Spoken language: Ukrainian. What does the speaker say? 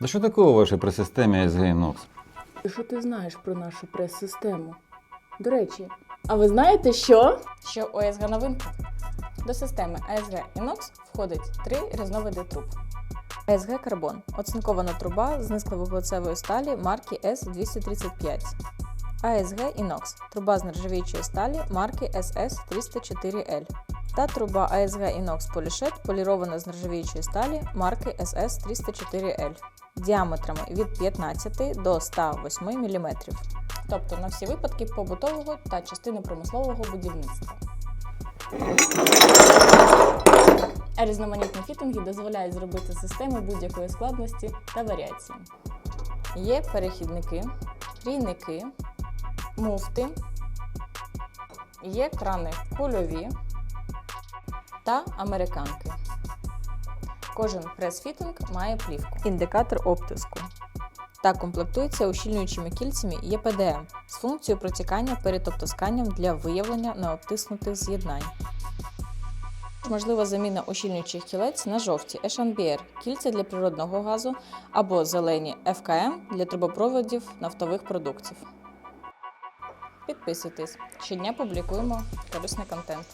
Да що такого у вашій пресистемі SG Inox? І Що ти знаєш про нашу прес-систему? До речі, а ви знаєте що? Що ОСГ новинка? До системи ASG Inox входить три різновиди труб. ASG Карбон оцинкована труба з низьковуглецевої сталі марки S235. ASG Inox труба з нержавіючої сталі марки SS304L. Та труба ASG Inox Polyshed полірована з нержавіючої сталі марки SS304L діаметрами від 15 до 108 мм. Тобто на всі випадки побутового та частини промислового будівництва. А різноманітні фітинги дозволяють зробити систему будь-якої складності та варіації. Є перехідники, трійники, муфти, є крани кульові та американки. Кожен прес-фітинг має плівку, індикатор обтиску та комплектується ущільнюючими кільцями ЄПДМ з функцією протікання перед обтисканням для виявлення необтиснутих з'єднань. Можлива заміна ущільнюючих кілець на жовті HNBR, кільця для природного газу або зелені FKM для трубопроводів нафтових продуктів. Підписуйтесь, щодня публікуємо корисний контент.